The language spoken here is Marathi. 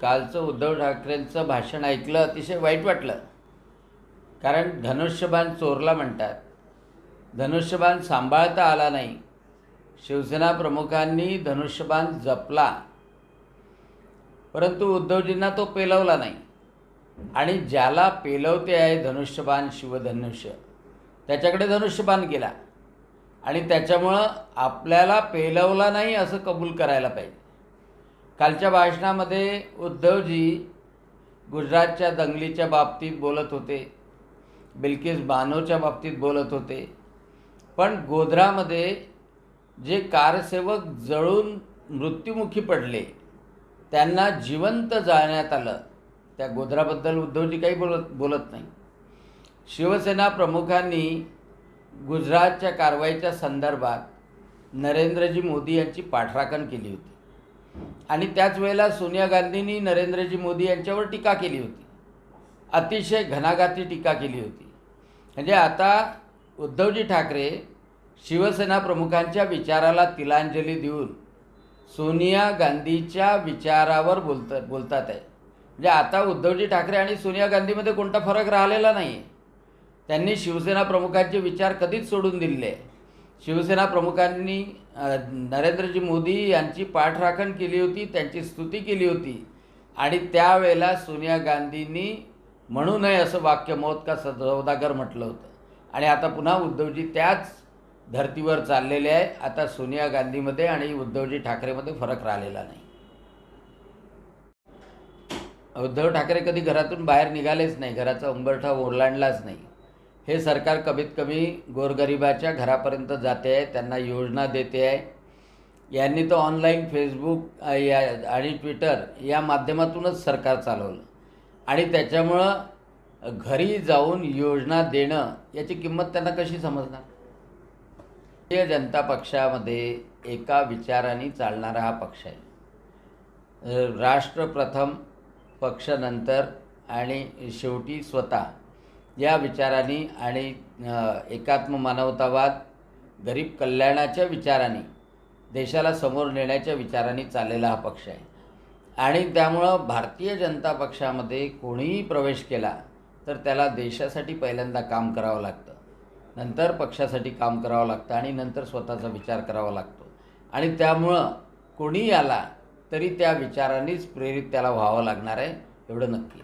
कालचं उद्धव ठाकरेंचं भाषण ऐकलं अतिशय वाईट वाटलं. कारण धनुष्यबाण चोरला म्हणतात. धनुष्यबाण सांभाळता आला नाही. शिवसेना प्रमुखांनी धनुष्यबाण जपला. परंतु उद्धवजींना तो पेलवला नाही. आणि ज्याला पेलवते आहे धनुष्यबाण शिवधनुष्य त्याच्याकडे धनुष्यबाण गेला. आणि त्याच्यामुळं आपल्याला पेलवला नाही असं कबूल करायला पाहिजे. कालच्या भाषणामध्ये उद्धवजी गुजरातच्या दंगलीच्या बाबतीत बोलत होते बिल्किस बानोच्या बाबतीत बोलत होते. पण गोधरामध्ये जे कारसेवक जळून मृत्युमुखी पडले त्यांना जिवंत जाळण्यात आलं. त्या गोधराबद्दल उद्धवजी काही बोलत बोलत नाही. शिवसेना प्रमुखांनी गुजरातच्या कारवाईच्या संदर्भात नरेंद्रजी मोदी यांची पाठराखण केली होती. आणि त्याच वेळेला सोनिया गांधींनी नरेंद्रजी मोदी यांच्यावर टीका केली होती. अतिशय घणाघाती टीका केली होती. म्हणजे आता उद्धवजी ठाकरे शिवसेना प्रमुखांच्या विचाराला तिलांजली देऊन सोनिया गांधीच्या विचारावर बोलत बोलतात आहे. म्हणजे आता उद्धवजी ठाकरे आणि सोनिया गांधीमध्ये कोणता फरक राहिलेला नाही आहे त्यांनी शिवसेना प्रमुखांचे विचार कधीच सोडून दिलेले आहे शिवसेना प्रमुखांनी नरेंद्रजी मोदी यांची पाठराखण केली होती त्यांची स्तुती केली होती. आणि त्यावेळेला सोनिया गांधींनी म्हणू नये असं वाक्य मौत का सौदागर म्हटलं होतं. आणि आता पुन्हा उद्धवजी त्याच धर्तीवर चाललेले आहे. आता सोनिया गांधीमध्ये आणि उद्धवजी ठाकरेमध्ये फरक राहिलेला नाही. उद्धव ठाकरे कधी घरातून बाहेर निघालेच नाही. घराचा उंबरठा ओलांडलाच नाही. हे सरकार कमीत कमी गोरगरिबाच्या घरापर्यंत जाते आहे त्यांना योजना देते आहे. यांनी तर ऑनलाईन फेसबुक या आणि ट्विटर या माध्यमातूनच सरकार चालवलं. आणि त्याच्यामुळं घरी जाऊन योजना देणं याची किंमत त्यांना कशी समजणार? भारतीय जनता पक्षामध्ये एका विचाराने चालणारा हा पक्ष आहे. राष्ट्र प्रथम पक्षनंतर आणि शेवटी स्वतः. या विचाराने आणि एकात्म मानवतावाद गरीब कल्याणाच्या विचाराने देशाला समोर नेण्याच्या विचाराने चाललेला हा पक्ष आहे. आणि त्यामुळं भारतीय जनता पक्षामध्ये कोणीही प्रवेश केला तर त्याला देशासाठी पहिल्यांदा काम करावं लागतं. नंतर पक्षासाठी काम करावं लागतं आणि नंतर स्वतःचा विचार करावा लागतो. आणि त्यामुळं कोणीही आला तरी त्या विचारानेच प्रेरित त्याला व्हावं लागणार आहे एवढं नक्की.